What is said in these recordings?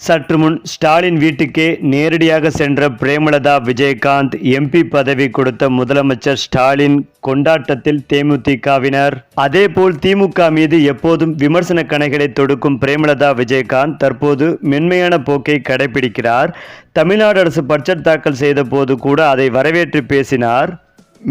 சற்று முன் ஸ்டாலின் வீட்டுக்கே நேரடியாக சென்ற பிரேமலதா விஜயகாந்த் எம்பி பதவி கொடுத்த முதலமைச்சர் ஸ்டாலின் கொண்டாட்டத்தில் தேமுதிகவினர். அதேபோல் திமுக மீது எப்போதும் விமர்சன கணைகளை தொடுக்கும் பிரேமலதா விஜயகாந்த் தற்போது மென்மையான போக்கை கடைபிடிக்கிறார். தமிழ்நாடு அரசு பட்ஜெட் தாக்கல் செய்த போது கூட அதை வரவேற்று பேசினார்.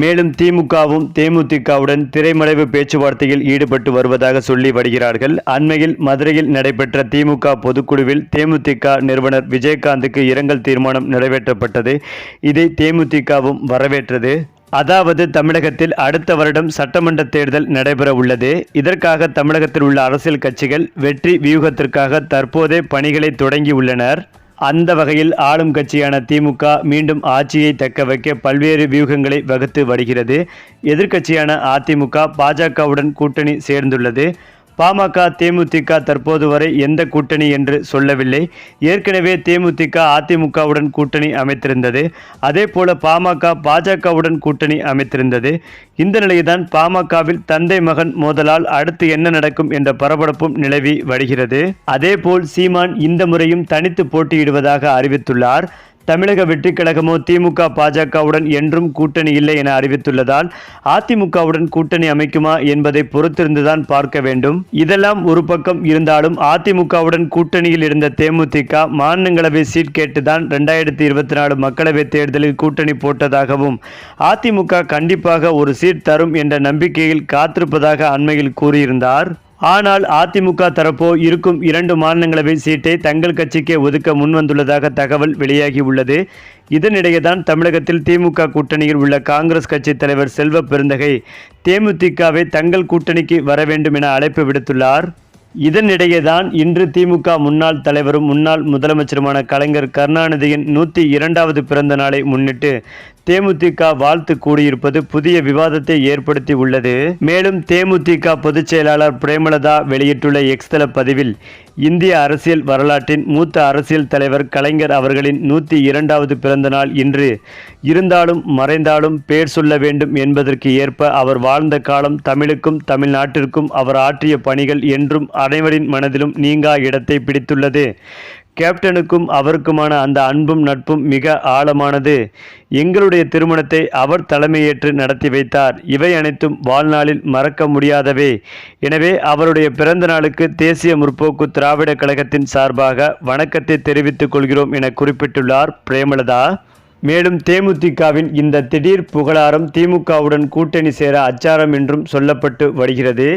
மேலும் திமுகவும் தேமுதிகவுடன் திரைமறைவு பேச்சுவார்த்தையில் ஈடுபட்டு வருவதாக சொல்லி வருகிறார்கள். அண்மையில் மதுரையில் நடைபெற்ற திமுக பொதுக்குழுவில் தேமுதிக நிறுவனர் விஜயகாந்துக்கு இரங்கல் தீர்மானம் நிறைவேற்றப்பட்டது. இதை தேமுதிகவும் வரவேற்றது. அதாவது தமிழகத்தில் அடுத்த வருடம் சட்டமன்ற தேர்தல் நடைபெற உள்ளது. இதற்காக தமிழகத்தில் உள்ள அரசியல் கட்சிகள் வெற்றி வியூகத்திற்காக தற்போதே பணிகளை தொடங்கியுள்ளனர் அந்த வகையில் ஆளும் கட்சியான திமுக மீண்டும் ஆட்சியை தக்க வைக்க பல்வேறு வியூகங்களை வகுத்து வருகிறது. எதிர்க்கட்சியான அதிமுக பாஜகவுடன் கூட்டணி சேர்ந்துள்ளது. பாமக தேமுதிக தற்போது வரை எந்த கூட்டணி என்று சொல்லவில்லை. ஏற்கனவே தேமுதிக அதிமுகவுடன் கூட்டணி அமைத்திருந்தது. அதே போல பாமக பாஜகவுடன் கூட்டணி அமைத்திருந்தது. இந்த நிலையில்தான் பாமகவில் தந்தை மகன் மோதலால் அடுத்து என்ன நடக்கும் என்ற பரபரப்பும் நிலவி வருகிறது. அதேபோல் சீமான் இந்த முறையும் தனித்து போட்டியிடுவதாக அறிவித்துள்ளார். தமிழக வெற்றிக் கழகமோ திமுக பாஜகவுடன் என்றும் கூட்டணி இல்லை என அறிவித்துள்ளதால் அதிமுகவுடன் கூட்டணி அமைக்குமா என்பதை பொறுத்திருந்துதான் பார்க்க வேண்டும். இதெல்லாம் ஒரு பக்கம் இருந்தாலும் அதிமுகவுடன் கூட்டணியில் இருந்த தேமுதிக மாநிலங்களவை சீட் கேட்டுதான் ரெண்டாயிரத்தி இருபத்தி நாலு மக்களவைத் தேர்தலில் கூட்டணி போட்டதாகவும் அதிமுக கண்டிப்பாக ஒரு சீட் தரும் என்ற நம்பிக்கையில் காத்திருப்பதாக அண்மையில் கூறியிருந்தார். ஆனால் அதிமுக தரப்போ இருக்கும் இரண்டு மாநிலங்களவை சீட்டை தங்கள் கட்சிக்கே ஒதுக்க முன்வந்துள்ளதாக தகவல் வெளியாகியுள்ளது. இதனிடையே தான் தமிழகத்தில் திமுக கூட்டணியில் உள்ள காங்கிரஸ் கட்சி தலைவர் செல்வ பெருந்தகை தேமுதிகவை தங்கள் கூட்டணிக்கு வர வேண்டும் என அழைப்பு விடுத்துள்ளார். இதனிடையே தான் இன்று திமுக முன்னாள் தலைவரும் முன்னாள் முதலமைச்சருமான கலைஞர் கருணாநிதியின் நூற்றி இரண்டாவது பிறந்த நாளை முன்னிட்டு தேமுதிக வாழ்த்து கூடியிருப்பது புதிய விவாதத்தை ஏற்படுத்தி உள்ளது. மேலும் தேமுதிக பொதுச் செயலாளர் பிரேமலதா வெளியிட்டுள்ள எக்ஸ்தல பதிவில் இந்திய அரசியல் வரலாற்றின் மூத்த அரசியல் தலைவர் கலைஞர் அவர்களின் நூற்றி இரண்டாவது பிறந்த நாள் இன்று. இருந்தாலும் மறைந்தாலும் பேர் சொல்ல வேண்டும் என்பதற்கு ஏற்ப அவர் வாழ்ந்த காலம் தமிழுக்கும் தமிழ்நாட்டிற்கும் அவர் ஆற்றிய பணிகள் என்றும் அனைவரின் மனதிலும் நீங்கா இடத்தை பிடித்துள்ளது. கேப்டனுக்கும் அவருக்குமான அந்த அன்பும் நட்பும் மிக ஆழமானது. எங்களுடைய திருமணத்தை அவர் தலைமையேற்று நடத்தி வைத்தார். இவை அனைத்தும் வாழ்நாளில் மறக்க முடியாதவை. எனவே அவருடைய பிறந்த நாளுக்கு தேசிய முற்போக்கு திராவிட கழகத்தின் சார்பாக வணக்கத்தை தெரிவித்துக் கொள்கிறோம் என குறிப்பிட்டுள்ளார் பிரேமலதா. மேலும் தேமுதிகவின் இந்த திடீர் புகழாரம் திமுகவுடன் கூட்டணி சேர அச்சாரம் என்றும் சொல்லப்பட்டு வருகிறது.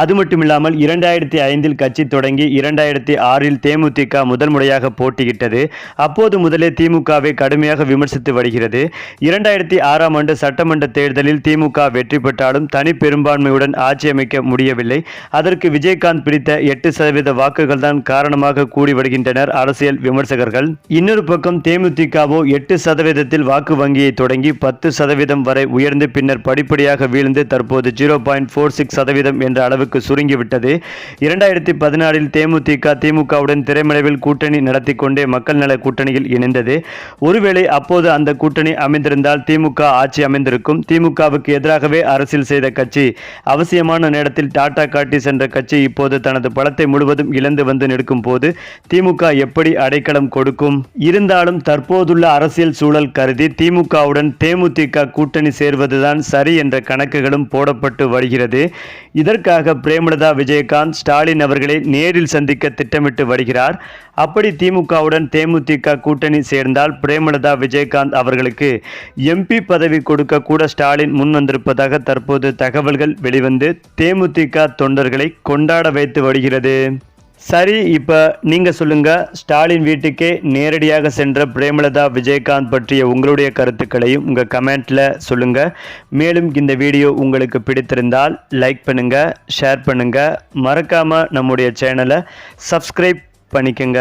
அது மட்டுமில்லாமல் இரண்டாயிரத்தி ஐந்தில் கட்சி தொடங்கி இரண்டாயிரத்தி ஆறில் தேமுதிக முதல் முறையாக போட்டியிட்டது. அப்போது முதலே திமுகவை கடுமையாக விமர்சித்து வருகிறது. இரண்டாயிரத்தி ஆறாம் ஆண்டு சட்டமன்ற தேர்தலில் திமுக வெற்றி பெற்றாலும் தனி பெரும்பான்மையுடன் ஆட்சி அமைக்க முடியவில்லை. அதற்கு விஜயகாந்த் பிடித்த எட்டு சதவீத வாக்குகள் தான் காரணமாக கூடி வருகின்றனர் அரசியல் விமர்சகர்கள். இன்னொரு பக்கம் தேமுதிகவோ எட்டு சதவீதத்தில் வாக்கு வங்கியை தொடங்கி பத்து சதவீதம் வரை உயர்ந்து பின்னர் படிப்படியாக வீழ்ந்து தற்போது ஜீரோ பாயிண்ட் ஃபோர் சிக்ஸ் சதவீதம் என்ற அளவுக்கு சுருங்கிவிட்டது. இரண்டாயிரத்தி பதினாறில் தேமுதிக திமுகவுடன் திரைமறைவில் கூட்டணி நடத்தி கொண்டே மக்கள் நல கூட்டணியில் இணைந்தது. ஒருவேளை அப்போது அந்த கூட்டணி அமைந்திருந்தால் திமுக ஆட்சி அமைந்திருக்கும். திமுகவுக்கு எதிராகவே அரசியல் செய்த கட்சி அவசியமான நேரத்தில் டாடா காட்டி சென்ற கட்சி இப்போது தனது பலத்தை முழுவதும் இழந்து வந்து நிற்கும் போது திமுக எப்படி அடைக்கலம் கொடுக்கும்? இருந்தாலும் தற்போதுள்ள அரசியல் சூழல் கருதி திமுகவுடன் தேமுதிக கூட்டணி சேர்வதுதான் சரி என்ற கணக்குகளும் போடப்பட்டு வருகிறது. இதற்காக பிரேமலதா விஜயகாந்த் ஸ்டாலின் அவர்களை நேரில் சந்திக்க திட்டமிட்டு வருகிறார். அப்படி திமுகவுடன் தேமுதிக கூட்டணி சேர்ந்தால் பிரேமலதா விஜயகாந்த் அவர்களுக்கு எம்பி பதவி கொடுக்க கூட ஸ்டாலின் முன் வந்திருப்பதாக தற்போது தகவல்கள் வெளிவந்து தேமுதிக தொண்டர்களை கொண்டாட வைத்து வருகிறது. சரி இப்போ நீங்கள் சொல்லுங்கள் ஸ்டாலின் வீட்டுக்கே நேரடியாக சென்ற பிரேமலதா விஜயகாந்த் பற்றிய உங்களுடைய கருத்துக்களையும் உங்கள் கமெண்ட்டில் சொல்லுங்கள் மேலும் இந்த வீடியோ உங்களுக்கு பிடித்திருந்தால் லைக் பண்ணுங்கள் ஷேர் பண்ணுங்கள் மறக்காமல் நம்முடைய சேனலை சப்ஸ்கிரைப் பண்ணிக்கோங்க.